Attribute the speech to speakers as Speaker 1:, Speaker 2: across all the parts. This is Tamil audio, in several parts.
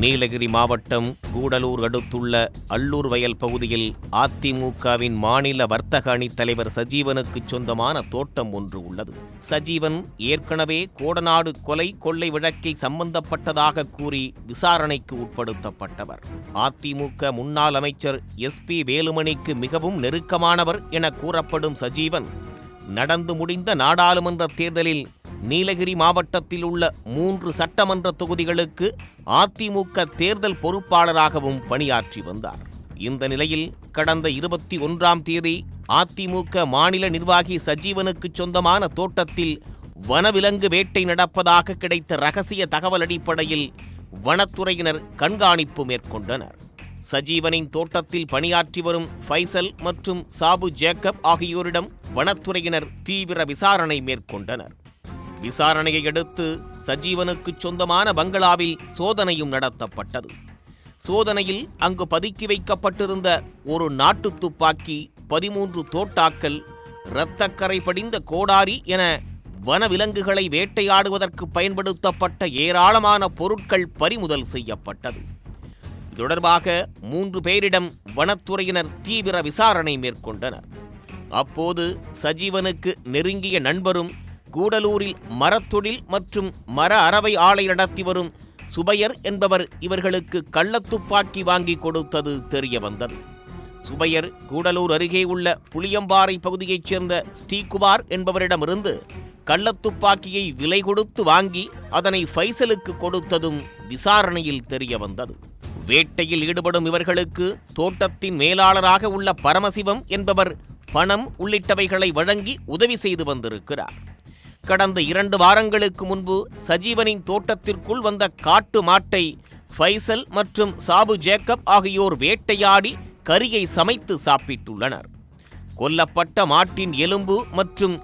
Speaker 1: நீலகிரி மாவட்டம் கூடலூர் அடுத்துள்ள அள்ளூர் வயல் பகுதியில் அதிமுகவின் மாநில வர்த்தக அணி தலைவர் சஜீவனுக்கு சொந்தமான தோட்டம் ஒன்று உள்ளது. சஜீவன் ஏற்கனவே கோடநாடு கொலை கொள்ளை வழக்கில் சம்பந்தப்பட்டதாக கூறி விசாரணைக்கு உட்படுத்தப்பட்டவர். அதிமுக முன்னாள் அமைச்சர் எஸ் பி வேலுமணிக்கு மிகவும் நெருக்கமானவர் என கூறப்படும் சஜீவன் நடந்து முடிந்த நாடாளுமன்ற தேர்தலில் நீலகிரி மாவட்டத்தில் உள்ள மூன்று சட்டமன்ற தொகுதிகளுக்கு அதிமுக தேர்தல் பொறுப்பாளராகவும் பணியாற்றி வந்தார். இந்த நிலையில் கடந்த இருபத்தி ஒன்றாம் தேதி அதிமுக மாநில நிர்வாகி சஜீவனுக்கு சொந்தமான தோட்டத்தில் வனவிலங்கு வேட்டை நடப்பதாக கிடைத்த ரகசிய தகவல் அடிப்படையில் வனத்துறையினர் கண்காணிப்பு மேற்கொண்டனர். சஜீவனின் தோட்டத்தில் பணியாற்றி வரும் ஃபைசல் மற்றும் சாபு ஜேக்கப் ஆகியோரிடம் வனத்துறையினர் தீவிர விசாரணை மேற்கொண்டனர். விசாரணையை அடுத்து சஜீவனுக்கு சொந்தமான பங்களாவில் சோதனையும் நடத்தப்பட்டது. சோதனையில் அங்கு பதுக்கி வைக்கப்பட்டிருந்த ஒரு நாட்டு துப்பாக்கி பதிமூன்று தோட்டாக்கள் இரத்தக்கரை படிந்த கோடாரி என வனவிலங்குகளை வேட்டையாடுவதற்கு பயன்படுத்தப்பட்ட ஏராளமான பொருட்கள் பறிமுதல் செய்யப்பட்டது. தொடர்பாக மூன்று பேரிடம் வனத்துறையினர் தீவிர விசாரணை மேற்கொண்டனர். அப்போது சஜீவனுக்கு நெருங்கிய நண்பரும் கூடலூரில் மரத்தொழில் மற்றும் மர அறவை ஆலை நடத்தி வரும் சுபையர் என்பவர் இவர்களுக்கு கள்ளத்துப்பாக்கி வாங்கி கொடுத்தது தெரிய வந்தது சுபையர் கூடலூர் அருகே உள்ள புளியம்பாறை பகுதியைச் சேர்ந்த ஸ்ரீகுமார் என்பவரிடமிருந்து கள்ளத்துப்பாக்கியை விலை கொடுத்து வாங்கி அதனை ஃபைசலுக்கு கொடுத்ததும் விசாரணையில் தெரிய வந்தது வேட்டையில் ஈடுபடும் இவர்களுக்கு தோட்டத்தின் மேலாளராக உள்ள பரமசிவம் என்பவர் பணம் உள்ளிட்டவைகளை வழங்கி உதவி செய்து வந்திருக்கிறார். கடந்த இரண்டு வாரங்களுக்கு முன்பு சஜீவனின் தோட்டத்திற்குள் வந்த காட்டு மாட்டை ஃபைசல் மற்றும் சாபு ஜேக்கப் ஆகியோர் வேட்டையாடி கரியை சமைத்து சாப்பிட்டுள்ளனர். கொல்லப்பட்ட மாட்டின் எலும்பு மற்றும்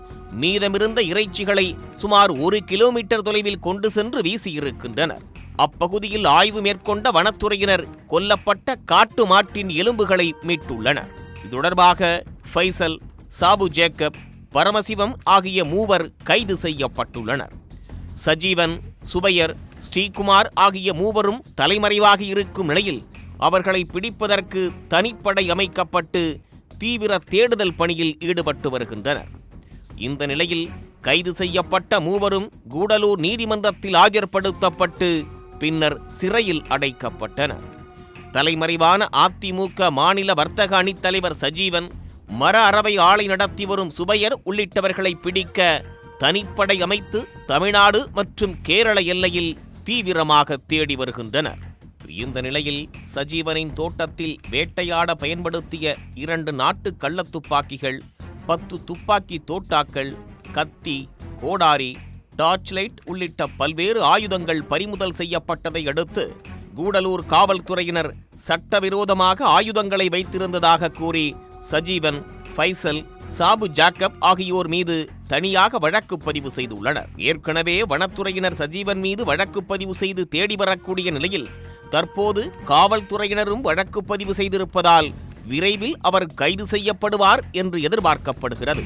Speaker 1: மீதமிருந்த இறைச்சிகளை சுமார் ஒரு கிலோமீட்டர் தொலைவில் கொண்டு சென்று வீசியிருக்கின்றனர். அப்பகுதியில் ஆய்வு மேற்கொண்ட வனத்துறையினர் கொல்லப்பட்ட காட்டு மாட்டின் எலும்புகளை மீட்டுள்ளனர். இது தொடர்பாக ஃபைசல் சாபு ஜேக்கப் பரமசிவம் ஆகிய மூவர் கைது செய்யப்பட்டுள்ளனர். சஜீவன் சுபையர் ஸ்ரீகுமார் ஆகிய மூவரும் தலைமறைவாக இருக்கும் நிலையில் அவர்களை பிடிப்பதற்கு தனிப்படை அமைக்கப்பட்டு தீவிர தேடுதல் பணியில் ஈடுபட்டு வருகின்றனர். இந்த நிலையில் கைது செய்யப்பட்ட மூவரும் கூடலூர் நீதிமன்றத்தில் ஆஜர்படுத்தப்பட்டு பின்னர் சிறையில் அடைக்கப்பட்டனர். தலைமறைவான அதிமுக மாநில வர்த்தக அணித் தலைவர் சஜீவன் மர அறவை ஆலை நடத்தி வரும் சுபையர் உள்ளிட்டவர்களை பிடிக்க தனிப்படை அமைத்து தமிழ்நாடு மற்றும் கேரள எல்லையில் தீவிரமாக தேடி வருகின்றனர். இந்த நிலையில் சஜீவனின் தோட்டத்தில் வேட்டையாட பயன்படுத்திய இரண்டு நாட்டு கள்ளத்துப்பாக்கிகள் பத்து துப்பாக்கி தோட்டாக்கள் கத்தி கோடாரி டார்ச் லைட் உள்ளிட்ட பல்வேறு ஆயுதங்கள் பறிமுதல் செய்யப்பட்டதை அடுத்து கூடலூர் காவல்துறையினர் சட்டவிரோதமாக ஆயுதங்களை வைத்திருந்ததாக கூறி சஜீவன் ஃபைசல் சாபு ஜாக்கப் ஆகியோர் மீது தனியாக வழக்கு பதிவு செய்துள்ளனர். ஏற்கனவே வனத்துறையினர் சஜீவன் மீது வழக்கு பதிவு செய்து தேடி வரக்கூடிய நிலையில் தற்போது காவல்துறையினரும் வழக்கு பதிவு செய்திருப்பதால் விரைவில் அவர் கைது செய்யப்படுவார் என்று எதிர்பார்க்கப்படுகிறது.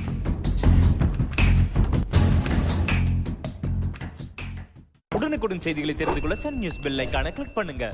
Speaker 2: உடனுக்குடன் செய்திகளை தெரிந்து கொள்ள சன் நியூஸ் பெல் ஐகானை கிளிக் பண்ணுங்க.